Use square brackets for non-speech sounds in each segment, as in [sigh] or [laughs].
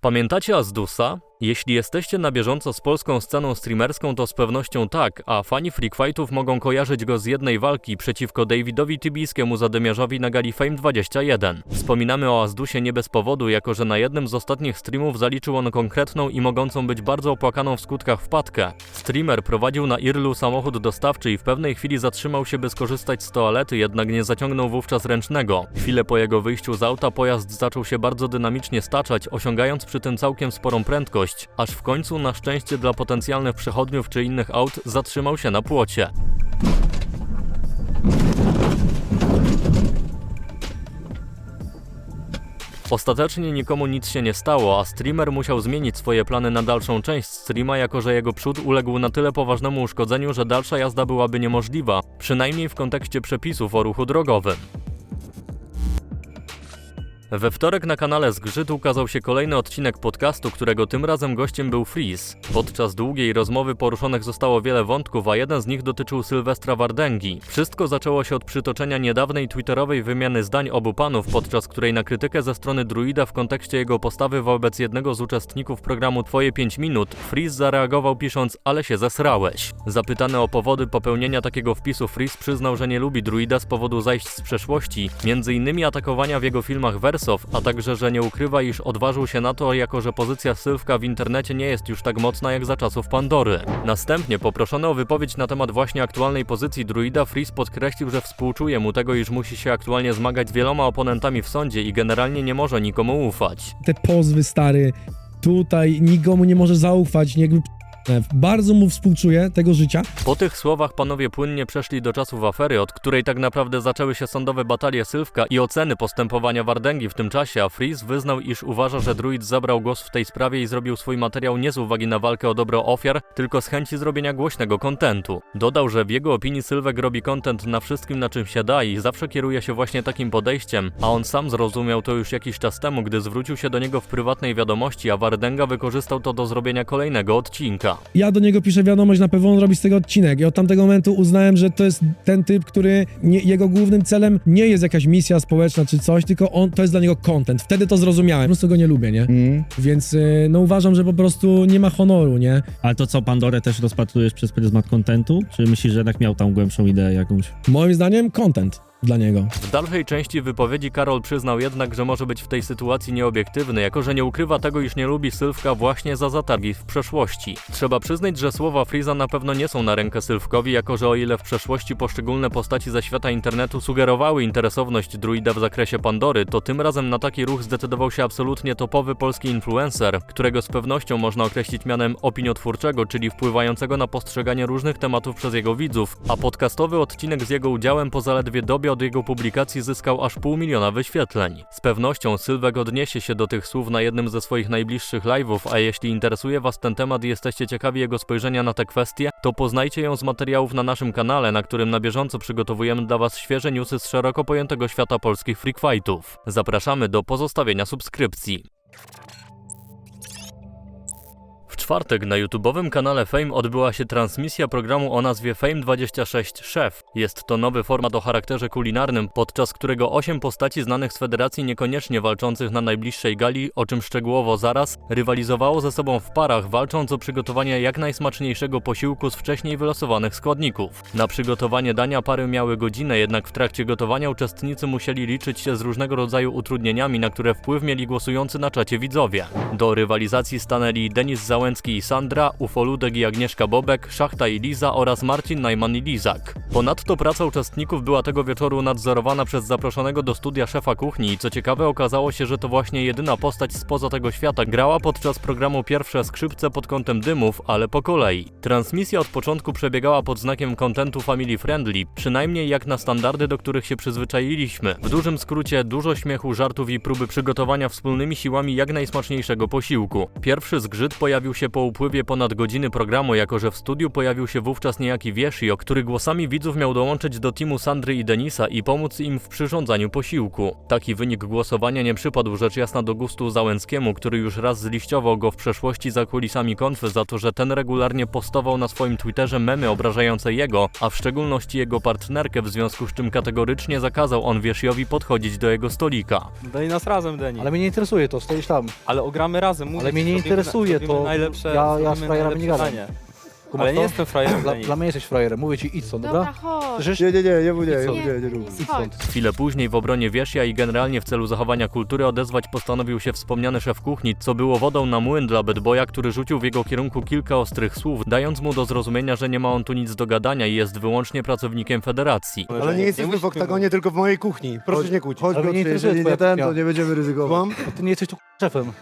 Pamiętacie Azdusa? Jeśli jesteście na bieżąco z polską sceną streamerską, to z pewnością tak, a fani Freak Fightów mogą kojarzyć go z jednej walki przeciwko Davidowi Tybijskiemu zadymiarzowi na gali Fame 21. Wspominamy o Azdusie nie bez powodu, jako że na jednym z ostatnich streamów zaliczył on konkretną i mogącą być bardzo opłakaną w skutkach wpadkę. Streamer prowadził na Irlu samochód dostawczy i w pewnej chwili zatrzymał się, by skorzystać z toalety, jednak nie zaciągnął wówczas ręcznego. Chwilę po jego wyjściu z auta pojazd zaczął się bardzo dynamicznie staczać, osiągając przy tym całkiem sporą prędkość, aż w końcu na szczęście dla potencjalnych przechodniów czy innych aut zatrzymał się na płocie. Ostatecznie nikomu nic się nie stało, a streamer musiał zmienić swoje plany na dalszą część streama, jako że jego przód uległ na tyle poważnemu uszkodzeniu, że dalsza jazda byłaby niemożliwa, przynajmniej w kontekście przepisów o ruchu drogowym. We wtorek na kanale Zgrzyt ukazał się kolejny odcinek podcastu, którego tym razem gościem był Freeze. Podczas długiej rozmowy poruszonych zostało wiele wątków, a jeden z nich dotyczył Sylwestra Wardęgi. Wszystko zaczęło się od przytoczenia niedawnej twitterowej wymiany zdań obu panów, podczas której na krytykę ze strony Druida w kontekście jego postawy wobec jednego z uczestników programu Twoje 5 minut, Freeze zareagował pisząc, ale się zesrałeś. Zapytany o powody popełnienia takiego wpisu, Freeze przyznał, że nie lubi Druida z powodu zajść z przeszłości, między innymi atakowania w jego filmach A także, że nie ukrywa, iż odważył się na to, jako że pozycja Sylwka w internecie nie jest już tak mocna jak za czasów Pandory. Następnie, poproszony o wypowiedź na temat właśnie aktualnej pozycji druida, Freeze podkreślił, że współczuje mu tego, iż musi się aktualnie zmagać z wieloma oponentami w sądzie i generalnie nie może nikomu ufać. te pozwy, stary, tutaj nikomu nie może zaufać, jakby bardzo mu współczuję tego życia. Po tych słowach panowie płynnie przeszli do czasów afery, od której tak naprawdę zaczęły się sądowe batalie Sylwka i oceny postępowania Wardęgi w tym czasie, a Freeze wyznał, iż uważa, że druid zabrał głos w tej sprawie i zrobił swój materiał nie z uwagi na walkę o dobro ofiar, tylko z chęci zrobienia głośnego kontentu. Dodał, że w jego opinii Sylwek robi kontent na wszystkim, na czym się da i zawsze kieruje się właśnie takim podejściem, a on sam zrozumiał to już jakiś czas temu, gdy zwrócił się do niego w prywatnej wiadomości, a Wardęga wykorzystał to do zrobienia kolejnego odcinka. Ja do niego piszę wiadomość, na pewno on robi z tego odcinek i od tamtego momentu uznałem, że to jest ten typ, który nie, jego głównym celem nie jest jakaś misja społeczna czy coś, tylko on, to jest dla niego content. Wtedy to zrozumiałem. Po prostu go nie lubię, nie? Mm. Więc y, no uważam, że po prostu nie ma honoru, nie? Ale to co, Pandorę też rozpatrujesz przez pryzmat kontentu? Czy myślisz, że jednak miał tam głębszą ideę jakąś? Moim zdaniem content dla niego. W dalszej części wypowiedzi Karol przyznał jednak, że może być w tej sytuacji nieobiektywny, jako że nie ukrywa tego, iż nie lubi Sylwka właśnie za zatargi w przeszłości. Trzeba przyznać, że słowa Freeza na pewno nie są na rękę Sylwkowi, jako że o ile w przeszłości poszczególne postaci ze świata internetu sugerowały interesowność druida w zakresie Pandory, to tym razem na taki ruch zdecydował się absolutnie topowy polski influencer, którego z pewnością można określić mianem opiniotwórczego, czyli wpływającego na postrzeganie różnych tematów przez jego widzów, a podcastowy odcinek z jego udziałem po zaledwie dobie od jego publikacji zyskał aż pół miliona wyświetleń. Z pewnością Sylwek odniesie się do tych słów na jednym ze swoich najbliższych live'ów, a jeśli interesuje Was ten temat i jesteście ciekawi jego spojrzenia na te kwestie, to poznajcie ją z materiałów na naszym kanale, na którym na bieżąco przygotowujemy dla Was świeże newsy z szeroko pojętego świata polskich freak fightów. Zapraszamy do pozostawienia subskrypcji. Czwartek na YouTubowym kanale Fame odbyła się transmisja programu o nazwie Fame 26 Chef. Jest to nowy format o charakterze kulinarnym, podczas którego 8 postaci znanych z federacji niekoniecznie walczących na najbliższej gali, o czym szczegółowo zaraz, rywalizowało ze sobą w parach, walcząc o przygotowanie jak najsmaczniejszego posiłku z wcześniej wylosowanych składników. Na przygotowanie dania pary miały godzinę, jednak w trakcie gotowania uczestnicy musieli liczyć się z różnego rodzaju utrudnieniami, na które wpływ mieli głosujący na czacie widzowie. Do rywalizacji stanęli Denis Załęcki i Sandra, Ufoludek i Agnieszka Bobek, Szachta i Liza oraz Marcin Najman i Lizak. Ponadto praca uczestników była tego wieczoru nadzorowana przez zaproszonego do studia szefa kuchni i co ciekawe okazało się, że to właśnie jedyna postać spoza tego świata grała podczas programu pierwsze skrzypce pod kątem dymów, ale po kolei. Transmisja od początku przebiegała pod znakiem kontentu family friendly, przynajmniej jak na standardy, do których się przyzwyczailiśmy. W dużym skrócie dużo śmiechu, żartów i próby przygotowania wspólnymi siłami jak najsmaczniejszego posiłku. Pierwszy zgrzyt pojawił się po upływie ponad godziny programu, jako że w studiu pojawił się wówczas niejaki Wieszio, który głosami widzów miał dołączyć do teamu Sandry i Denisa i pomóc im w przyrządzaniu posiłku. Taki wynik głosowania nie przypadł rzecz jasna do gustu Załęckiemu, który już raz zliściował go w przeszłości za kulisami konfy za to, że ten regularnie postował na swoim Twitterze memy obrażające jego, a w szczególności jego partnerkę, w związku z czym kategorycznie zakazał on Wiesziowi podchodzić do jego stolika. Daj nas razem, Deni. Ale Ale, mnie nie interesuje to, stoisz tam. ogramy razem, mówię Ale mnie ci, nie zrobimy- interesuje zrobimy to. Najlepsze, Ja- ja z zrobimy frajerami nie najlepsze gadam. danie. Kumasz Ale nie to? jestem frajerem, Dla, dla mnie jesteś frajerem, mówię ci idź stąd, Dobra, dobra? chodź. Słyszysz? Nie, nie, nie, nie, nie, co? nie, nie, nie rób. Idź stąd. Chwilę później w obronie Wierzja i generalnie w celu zachowania kultury odezwać postanowił się wspomniany szef kuchni, co było wodą na młyn dla Bad Boya, który rzucił w jego kierunku kilka ostrych słów, dając mu do zrozumienia, że nie ma on tu nic do gadania i jest wyłącznie pracownikiem federacji. Ale nie jesteśmy w oktagonie, tylko w mojej kuchni. Proszę się nie kłócić. Chodź, Ale mnie nie Piotrze, interesuje jeżeli twoja nie ten, kuchnia. to nie będziemy ryzykować. Ty nie jesteś tu szefem.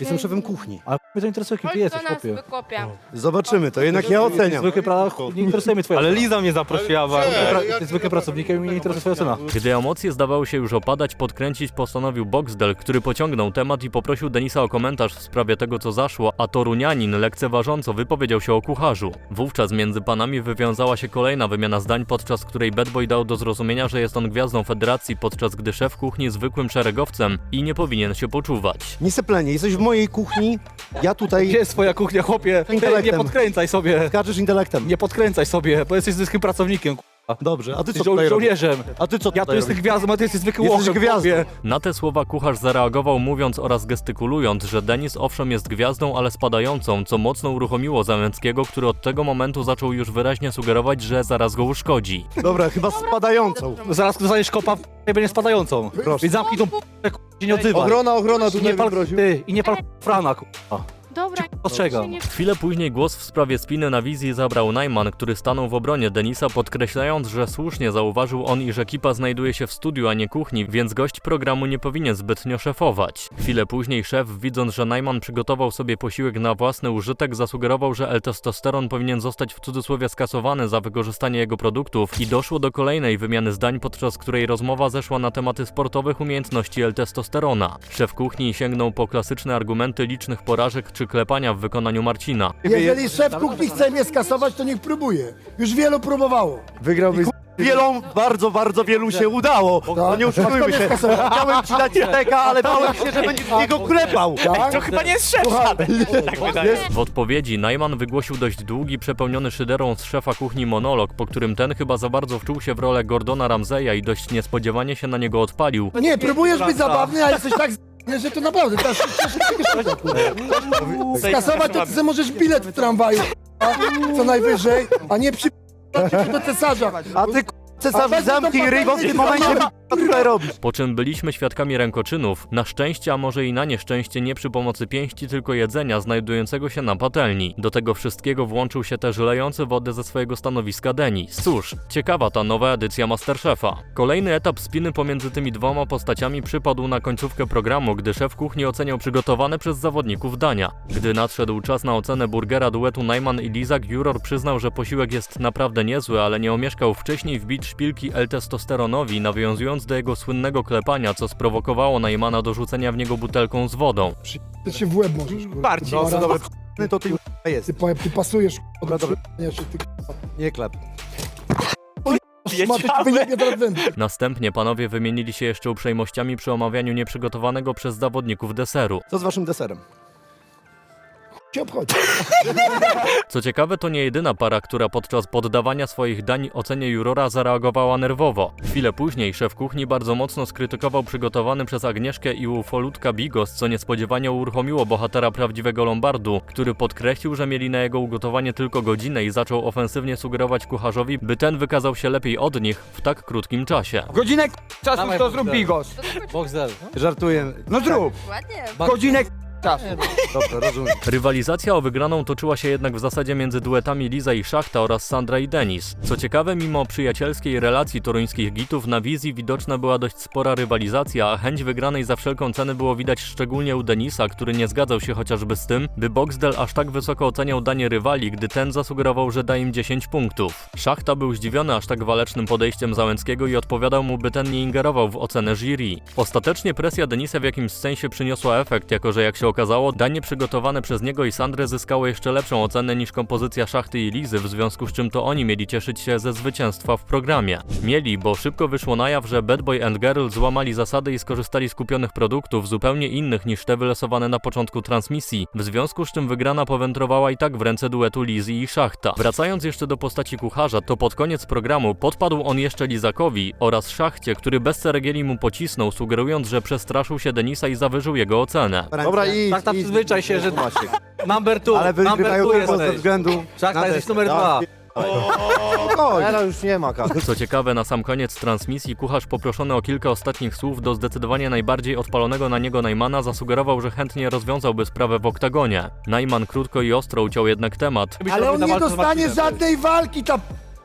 Jestem szefem kuchni. Ale mnie to interesuje, kim Chodź ty do jesteś, nas, chłopie. wykopia. Zobaczymy to, jednak ja oceniam. Zwykły pra... Nie interesuje mnie twoja Ale. Liza mnie zaprosiła bardzo. Ty Jesteś zwykłym pracownikiem i mnie nie interesuje twoja cena. Gdy emocje zdawały się już opadać, podkręcić postanowił Boxdel, który pociągnął temat i poprosił Denisa o komentarz w sprawie tego, co zaszło, a Torunianin lekceważąco wypowiedział się o kucharzu. Wówczas między panami wywiązała się kolejna wymiana zdań, podczas której Bad Boy dał do zrozumienia, że jest on gwiazdą federacji, podczas gdy szef kuchni zwykłym szeregowcem i nie powinien się poczuwać. Nie seplenie, jesteś w mojej kuchni, ja tutaj Gdzie jest twoja kuchnia, chłopie? Ty, nie Intelektem. podkręcaj sobie. skaczesz intelektem. Nie podkręcaj sobie, bo jesteś zwykłym pracownikiem. Dobrze, a ty co tutaj robisz? żołnierzem. A ty co Ja tu tutaj jestem robisz? gwiazdą, a ty jesteś zwykłym Jesteś łochem, gwiazdą. chłopie. Na te słowa kucharz zareagował mówiąc oraz gestykulując, że Denis owszem jest gwiazdą, ale spadającą, co mocno uruchomiło Załęckiego, który od tego momentu zaczął już wyraźnie sugerować, że zaraz go uszkodzi. Dobra, chyba spadającą. Zaraz dostaniesz kopa i będzie spadającą. Proszę. Więc zamknij tą p***ę, k***a, się nie odzywaj. Ochrona, ochrona I tutaj nie pal, ty, i nie pal frana, k***a. Dobra, Ostrzegam. Chwilę później głos w sprawie spiny na wizji zabrał Najman, który stanął w obronie Denisa, podkreślając, że słusznie zauważył on, iż ekipa znajduje się w studiu, a nie kuchni, więc gość programu nie powinien zbytnio szefować. Chwilę później szef, widząc, że Najman przygotował sobie posiłek na własny użytek, zasugerował, że L-testosteron powinien zostać w cudzysłowie skasowany za wykorzystanie jego produktów i doszło do kolejnej wymiany zdań, podczas której rozmowa zeszła na tematy sportowych umiejętności L-testosterona. Szef kuchni sięgnął po klasyczne argumenty licznych porażek czy klepania w wykonaniu Marcina. Jeżeli szef kuchni chce mnie skasować, to niech próbuje. Już wielu próbowało. Wygrałbyś Wielą, bardzo, bardzo wielu się udało. No nie oszukujmy się. Chciałem ci dać steka, ale bałem się, że będziesz w niego klepał. Tak? chyba nie jest szef W odpowiedzi Najman wygłosił dość długi, przepełniony szyderą z szefa kuchni monolog, po którym ten chyba za bardzo wczuł się w rolę Gordona Ramseya i dość niespodziewanie się na niego odpalił. Nie, próbujesz być zabawny, a jesteś tak z***ny, że to naprawdę, teraz cieszę tego. Skasować to ty możesz bilet w tramwaju, a, co najwyżej, a nie przy... [laughs] do cesarza. A ty k***, cesarz zamknij ryj, bo w tym momencie nie co tutaj robisz? Po czym byliśmy świadkami rękoczynów, na szczęście, a może i na nieszczęście nie przy pomocy pięści, tylko jedzenia znajdującego się na patelni. Do tego wszystkiego włączył się też lejący wodę ze swojego stanowiska Denis. Cóż, ciekawa ta nowa edycja Masterchefa. Kolejny etap spiny pomiędzy tymi dwoma postaciami przypadł na końcówkę programu, gdy szef kuchni oceniał przygotowane przez zawodników dania. Gdy nadszedł czas na ocenę burgera duetu Najman i Lizak, juror przyznał, że posiłek jest naprawdę niezły, ale nie omieszkał wcześniej wbić szpilki L-testosteronowi, nawiązując do jego słynnego klepania, co sprowokowało Najmana do rzucenia w niego butelką z wodą. Ty się w łeb możesz, kurwa. Bardziej. Dobra, Dobra, dobra, to ty Ty, jest. pa- ty pasujesz, kurwa, Dobra, do się, ty Nie klep. ma ty się wyjebie teraz zęby. Następnie panowie wymienili się jeszcze uprzejmościami przy omawianiu nieprzygotowanego przez zawodników deseru. Co z waszym deserem? Cię obchodzi. Co ciekawe, to nie jedyna para, która podczas poddawania swoich dań ocenie jurora zareagowała nerwowo. Chwilę później szef kuchni bardzo mocno skrytykował przygotowany przez Agnieszkę i ufolutka bigos, co niespodziewanie uruchomiło bohatera prawdziwego Lombardu, który podkreślił, że mieli na jego ugotowanie tylko godzinę i zaczął ofensywnie sugerować kucharzowi, by ten wykazał się lepiej od nich w tak krótkim czasie. Godzinę czasu Dawaj, to zrób Bogdan. bigos. Żartuję. No zrób. ładnie. Godzinę czasu. Dobra, rozumiem. Rywalizacja o wygraną toczyła się jednak w zasadzie między duetami Liza i Szachta oraz Sandra i Denis. Co ciekawe, mimo przyjacielskiej relacji toruńskich gitów, na wizji widoczna była dość spora rywalizacja, a chęć wygranej za wszelką cenę było widać szczególnie u Denisa, który nie zgadzał się chociażby z tym, by Boxdel aż tak wysoko oceniał danie rywali, gdy ten zasugerował, że da im 10 punktów. Szachta był zdziwiony aż tak walecznym podejściem Załęckiego i odpowiadał mu, by ten nie ingerował w ocenę jury. Ostatecznie presja Denisa w jakimś sensie przyniosła efekt, jako że jak się okazało, danie przygotowane przez niego i Sandrę zyskało jeszcze lepszą ocenę niż kompozycja Szachty i Lizy, w związku z czym to oni mieli cieszyć się ze zwycięstwa w programie. Mieli, bo szybko wyszło na jaw, że Bad Boy and Girl złamali zasady i skorzystali z kupionych produktów zupełnie innych niż te wylosowane na początku transmisji, w związku z czym wygrana powędrowała i tak w ręce duetu Lizy i Szachta. Wracając jeszcze do postaci kucharza, to pod koniec programu podpadł on jeszcze Lizakowi oraz Szachcie, który bez ceregieli mu pocisnął, sugerując, że przestraszył się Denisa i zawyżył jego ocenę. Dobra, idź, Tak, tak, idź, przyzwyczaj się, że Maciek. number two, Ale number two wygrywają tylko ze jesteś. względu Szachta, jesteś numer dwa. Spokojnie. Teraz już nie ma kasy. Co ciekawe, na sam koniec transmisji kucharz poproszony o kilka ostatnich słów do zdecydowanie najbardziej odpalonego na niego Najmana zasugerował, że chętnie rozwiązałby sprawę w oktagonie. Najman krótko i ostro uciął jednak temat. Ale on nie dostanie żadnej walki, ta,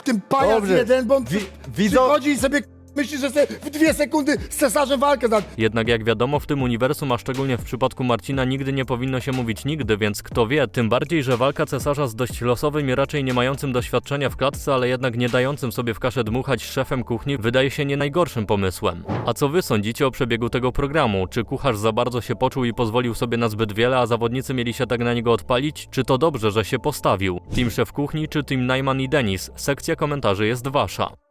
tym pajac Dobrze. jeden, bo on Wi- przy- widzą- przychodzi i sobie myśli, że w dwie sekundy z cesarzem walkę da. Jednak jak wiadomo, w tym uniwersum, a szczególnie w przypadku Marcina, nigdy nie powinno się mówić nigdy, więc kto wie, tym bardziej, że walka cesarza z dość losowym i raczej nie mającym doświadczenia w klatce, ale jednak nie dającym sobie w kaszę dmuchać szefem kuchni, wydaje się nie najgorszym pomysłem. A co wy sądzicie o przebiegu tego programu? Czy kucharz za bardzo się poczuł i pozwolił sobie na zbyt wiele, a zawodnicy mieli się tak na niego odpalić? Czy to dobrze, że się postawił? Team szef kuchni czy team Najman i Denis? Sekcja komentarzy jest wasza.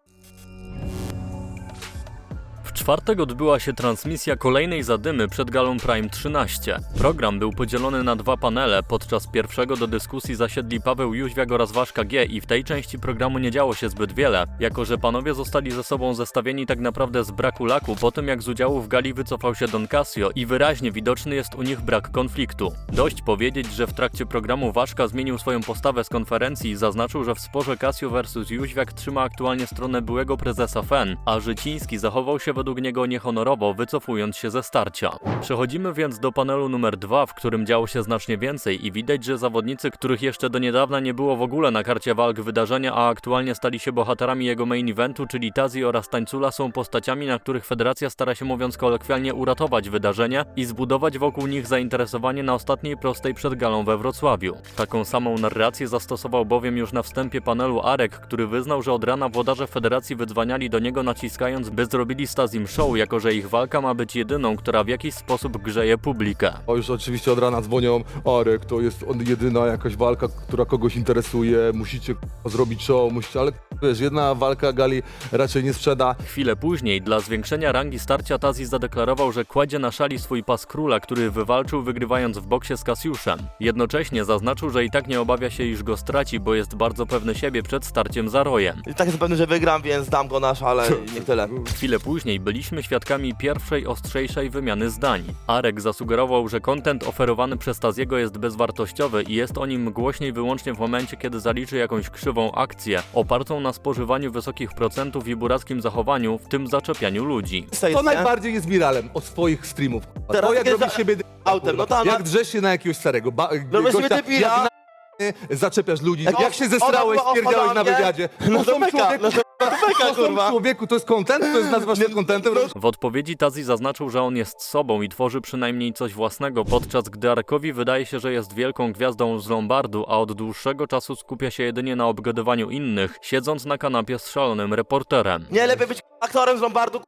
Czwartek odbyła się transmisja kolejnej zadymy przed galą Prime 13. Program był podzielony na dwa panele. Podczas pierwszego do dyskusji zasiedli Paweł Jóźwiak oraz Waszka G i w tej części programu nie działo się zbyt wiele, jako że panowie zostali ze sobą zestawieni tak naprawdę z braku laku po tym jak z udziału w gali wycofał się Don Casio i wyraźnie widoczny jest u nich brak konfliktu. Dość powiedzieć, że w trakcie programu Waszka zmienił swoją postawę z konferencji i zaznaczył, że w sporze Casio vs Jóźwiak trzyma aktualnie stronę byłego prezesa FEN, a Życiński zachował się według niego niehonorowo, wycofując się ze starcia. Przechodzimy więc do panelu numer 2, w którym działo się znacznie więcej i widać, że zawodnicy, których jeszcze do niedawna nie było w ogóle na karcie walk wydarzenia, a aktualnie stali się bohaterami jego main eventu, czyli Tazi oraz Tańcula są postaciami, na których federacja stara się mówiąc kolokwialnie uratować wydarzenia i zbudować wokół nich zainteresowanie na ostatniej prostej przed galą we Wrocławiu. Taką samą narrację zastosował bowiem już na wstępie panelu Arek, który wyznał, że od rana włodarze federacji wydzwaniali do niego naciskając, by zrobili z Show, jako że ich walka ma być jedyną, która w jakiś sposób grzeje publikę. O, już oczywiście od rana dzwonią, Arek, to jest on jedyna jakaś walka, która kogoś interesuje, musicie k***a, zrobić show, musicie, ale k***a, wiesz, jedna walka gali raczej nie sprzeda. Chwilę później, dla zwiększenia rangi starcia Tazi zadeklarował, że kładzie na szali swój pas króla, który wywalczył wygrywając w boksie z Kasiuszem. Jednocześnie zaznaczył, że i tak nie obawia się, iż go straci, bo jest bardzo pewny siebie przed starciem za Rojem. I tak jestem pewny, że wygram, więc dam go nasz, ale nie tyle. Chwilę później byliśmy świadkami pierwszej ostrzejszej wymiany zdań. Arek zasugerował, że kontent oferowany przez Taziego jest bezwartościowy i jest o nim głośniej wyłącznie w momencie, kiedy zaliczy jakąś krzywą akcję, opartą na spożywaniu wysokich procentów i burackim zachowaniu, w tym zaczepianiu ludzi. To najbardziej jest viralem od swoich streamów. Teraz To jak za- siebie Autem, no tam, jak no. drzesz się na jakiegoś starego, ba- Robisz gościa, sobie debila. jak na- zaczepiasz ludzi, Jak jak, się zesrałeś, ona była na wywiadzie. No to są beka, człowieku, no to to są kurwa. człowieku, to jest content, to jest nazywasz to contentem, W odpowiedzi Tazi zaznaczył, że on jest sobą i tworzy przynajmniej coś własnego, podczas gdy Arkowi wydaje się, że jest wielką gwiazdą z Lombardu, a od dłuższego czasu skupia się jedynie na obgadywaniu innych, siedząc na kanapie z szalonym reporterem. Nie lepiej być aktorem z Lombardu,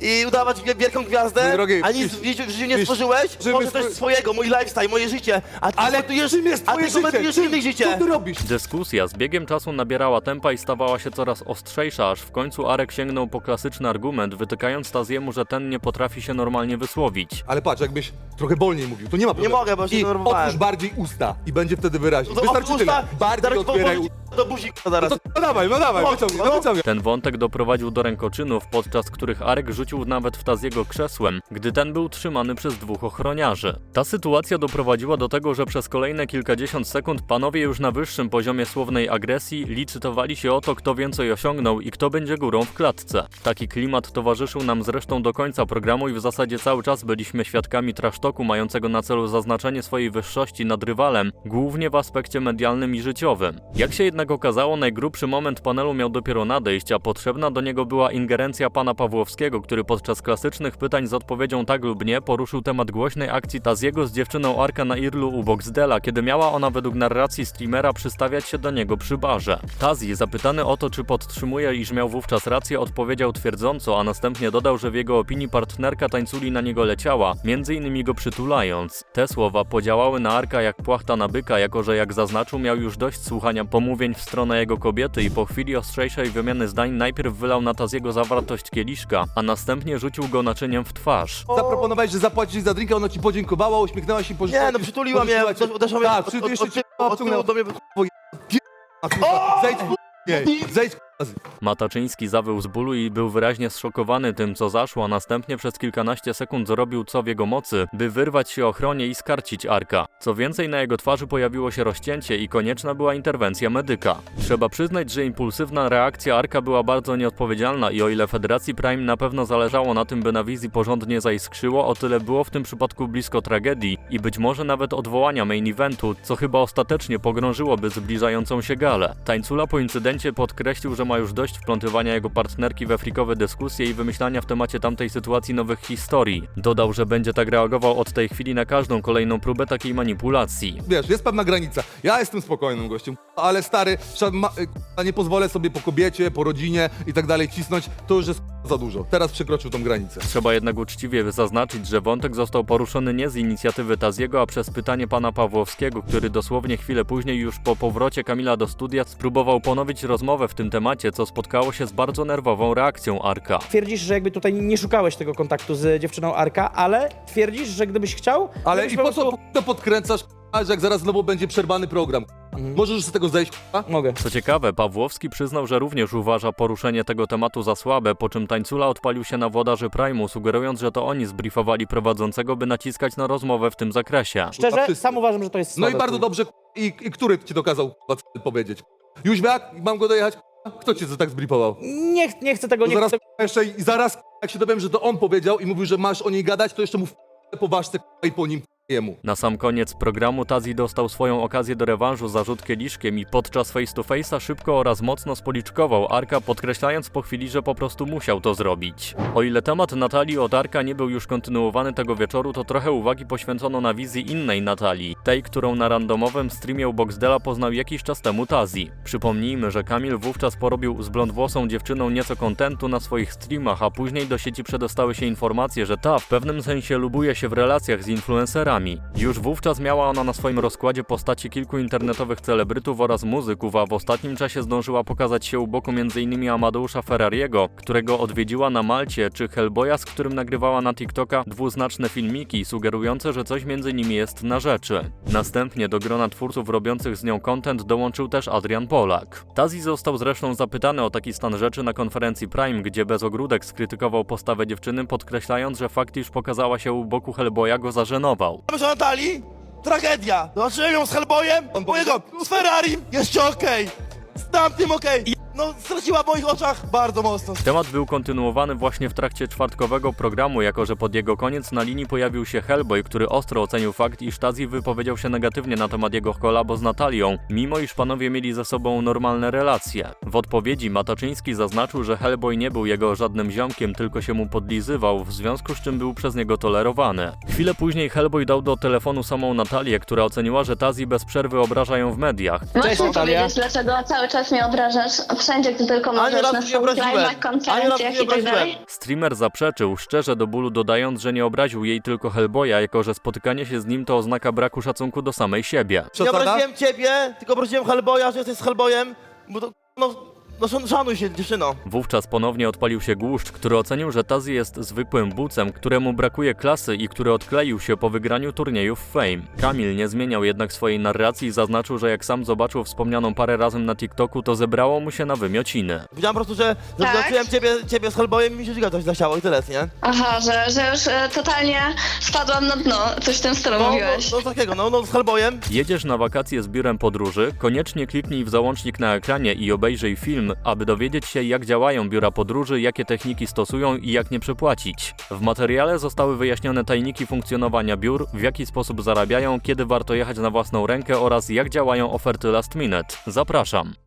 i udawać wie- wielką gwiazdę, Mój drogi, a nic pisz- w życiu, w życiu nie pisz- stworzyłeś, żeby może coś stwór- swojego, mój lifestyle, moje życie, a ty Ale komentujesz, czym jest a twoje ty życie? komentujesz Czym- innych życie. Co ty robisz? Dyskusja z biegiem czasu nabierała tempa i stawała się coraz ostrzejsza, aż w końcu Arek sięgnął po klasyczny argument, wytykając Taziemu, że ten nie potrafi się normalnie wysłowić. Ale patrz, jakbyś trochę wolniej mówił, to nie ma problemu. mogę, bo się I denerwowałem. otwórz bardziej usta i będzie wtedy wyraźnie. To Wystarczy tyle. Bardziej otwieraj usta. do buzi k***a, zaraz. No, to, no dawaj, no dawaj, No, wyciągnij, no. no wyciągnij. Ten wątek doprowadził do rękoczynów, podczas których Arek rzucił nawet w Taziego krzesłem, gdy ten był trzymany przez dwóch ochroniarzy. Ta sytuacja doprowadziła do tego, że przez kolejne kilkadziesiąt sekund panowie już na wyższym poziomie słownej agresji licytowali się o to, kto więcej osiągnął i kto będzie górą w klatce. Taki klimat towarzyszył nam zresztą do końca programu i w zasadzie cały czas byliśmy świadkami trasztoku mającego na celu zaznaczenie swojej wyższości nad rywalem, głównie w aspekcie medialnym i życiowym. Jak się jednak okazało, najgrubszy moment panelu miał dopiero nadejść, a potrzebna do niego była ingerencja pana Pawłowskiego, który podczas klasycznych pytań z odpowiedzią tak lub nie poruszył temat głośnej akcji Taziego z dziewczyną Arka na Irlu u Boxdela, kiedy miała ona według narracji streamera przystawiać się do niego przy barze. Tazi, zapytany o to, czy podtrzymuje, iż miał wówczas rację, odpowiedział twierdząco, a następnie dodał, że w jego opinii partnerka tańculi na niego leciała, między innymi go przytulając. Te słowa podziałały na Arka jak płachta na byka, jako że jak zaznaczył miał już dość słuchania pomówień w stronę jego kobiety i po chwili ostrzejszej wymiany zdań najpierw wylał na Taziego zawartość kieliszka, a następnie rzucił go naczyniem w twarz. Zaproponowałeś, że zapłacisz za drinka, ona ci podziękowała, uśmiechnęła się i pożyczyła Nie, no przytuliła mnie, pożyczyła cię. uderzyła mnie Tak, od- przy- od- jeszcze od- cię od- od- do mnie. A, kurwa, Zejdź nie, z- Mataczyński zawył z bólu i był wyraźnie zszokowany tym, co zaszło, a następnie przez kilkanaście sekund zrobił co w jego mocy, by wyrwać się ochronie i skarcić Arka. Co więcej, na jego twarzy pojawiło się rozcięcie i konieczna była interwencja medyka. Trzeba przyznać, że impulsywna reakcja Arka była bardzo nieodpowiedzialna i o ile Federacji Prime na pewno zależało na tym, by na wizji porządnie zaiskrzyło, o tyle było w tym przypadku blisko tragedii i być może nawet odwołania main eventu, co chyba ostatecznie pogrążyłoby zbliżającą się galę. Tańcula po incydencie podkreślił, że ma już dość wplątywania jego partnerki we frikowe dyskusje i wymyślania w temacie tamtej sytuacji nowych historii. Dodał, że będzie tak reagował od tej chwili na każdą kolejną próbę takiej manipulacji. Wiesz, jest pewna granica. Ja jestem spokojnym gościem, ale stary, trza- ma, y, nie pozwolę sobie po kobiecie, po rodzinie i tak dalej cisnąć, to już jest za dużo. Teraz przekroczył tą granicę. Trzeba jednak uczciwie zaznaczyć, że wątek został poruszony nie z inicjatywy Taziego, a przez pytanie pana Pawłowskiego, który dosłownie chwilę później, już po powrocie Kamila do studia, spróbował ponowić rozmowę w tym temacie, co spotkało się z bardzo nerwową reakcją Arka. Twierdzisz, że jakby tutaj nie szukałeś tego kontaktu z dziewczyną Arka, ale twierdzisz, że gdybyś chciał, Ale i po co to podkręcasz, k***a, że jak zaraz znowu będzie przerwany program? Możesz już z tego zejść, k***a? Mogę. Co ciekawe, Pawłowski przyznał, że również uważa poruszenie tego tematu za słabe, po czym tańcula odpalił się na włodarzy Prime'u, sugerując, że to oni zbriefowali prowadzącego, by naciskać na rozmowę w tym zakresie. Szczerze, wszyscy. sam uważam, że to jest No i słabe. bardzo dobrze, k***a. I, i który ci dokazał k***a, co powiedzieć? Jóźwiak, mam go dojechać? k***a? Kto cię tak zbrifował? Nie, ch- nie chcę tego, To nie zaraz chcę... k***a, jeszcze i zaraz k***a, jak się dowiem, że to on powiedział i mówił, że masz o niej gadać, to jeszcze mu w po ważce k***a, i po nim jemu. Na sam koniec programu Tazi dostał swoją okazję do rewanżu za rzut kieliszkiem i podczas face to face'a szybko oraz mocno spoliczkował Arka, podkreślając po chwili, że po prostu musiał to zrobić. O ile temat Natalii od Arka nie był już kontynuowany tego wieczoru, to trochę uwagi poświęcono na wizji innej Natalii, tej, którą na randomowym streamie u Boxdela poznał jakiś czas temu Tazi. Przypomnijmy, że Kamil wówczas porobił z blondwłosą dziewczyną nieco kontentu na swoich streamach, a później do sieci przedostały się informacje, że ta w pewnym sensie lubuje się w relacjach z influencerami. Już wówczas miała ona na swoim rozkładzie postaci kilku internetowych celebrytów oraz muzyków, a w ostatnim czasie zdążyła pokazać się u boku m.in. Amadeusza Ferrariego, którego odwiedziła na Malcie, czy Hellboya, z którym nagrywała na TikToka dwuznaczne filmiki sugerujące, że coś między nimi jest na rzeczy. Następnie do grona twórców robiących z nią content dołączył też Adrian Polak. Tazi został zresztą zapytany o taki stan rzeczy na konferencji Prime, gdzie bez ogródek skrytykował postawę dziewczyny, podkreślając, że fakt, iż pokazała się u boku Hellboya go zażenował. Myślę Natalii? Tragedia. Zobaczyłem ją z Hellboyem, mojego, z Ferrari, jeszcze okej. Z tamtym okej. No, straciła w moich oczach bardzo mocno. Temat był kontynuowany właśnie w trakcie czwartkowego programu, jako że pod jego koniec na linii pojawił się Hellboy, który ostro ocenił fakt, iż Tazi wypowiedział się negatywnie na temat jego kolabo z Natalią, mimo iż panowie mieli ze sobą normalne relacje. W odpowiedzi Mataczyński zaznaczył, że Hellboy nie był jego żadnym ziomkiem, tylko się mu podlizywał, w związku z czym był przez niego tolerowany. Chwilę później Hellboy dał do telefonu samą Natalię, która oceniła, że Tazi bez przerwy obraża ją w mediach. Cześć, Możesz mi Natalia. powiedzieć, dlaczego cały czas mnie obrażasz wszędzie, gdy tylko Ani możesz, na nie swoich obraziłem. live'ach, Ani razu konferencjach nie i tak dalej? Streamer zaprzeczył, szczerze do bólu dodając, że nie obraził jej tylko Hellboya, jako że spotykanie się z nim to oznaka braku szacunku do samej siebie. Nie Przesada? obraziłem ciebie, tylko obraziłem Hellboya, że jesteś z Hellboyem, bo to, no, no szan- szanuj się, dziewczyno. Wówczas ponownie odpalił się Głuszcz, który ocenił, że Tazi jest zwykłym bucem, któremu brakuje klasy i który odkleił się po wygraniu turniejów Fame. Kamil nie zmieniał jednak swojej narracji i zaznaczył, że jak sam zobaczył wspomnianą parę razem na TikToku, to zebrało mu się na wymiociny. Powiedziałem po prostu, że Tak? zobaczyłem ciebie, ciebie z Hellboyem i mi się coś zasiało i tyle, nie? Aha, że, że już e, totalnie spadłam na dno, coś w tym stylu No, no, mówiłeś. no takiego, no, no z Hellboyem. Jedziesz na wakacje z biurem podróży? Koniecznie kliknij w załącznik na ekranie i obejrzyj film, aby dowiedzieć się jak działają biura podróży, jakie techniki stosują i jak nie przepłacić. W materiale zostały wyjaśnione tajniki funkcjonowania biur, w jaki sposób zarabiają, kiedy warto jechać na własną rękę oraz jak działają oferty last minute. Zapraszam.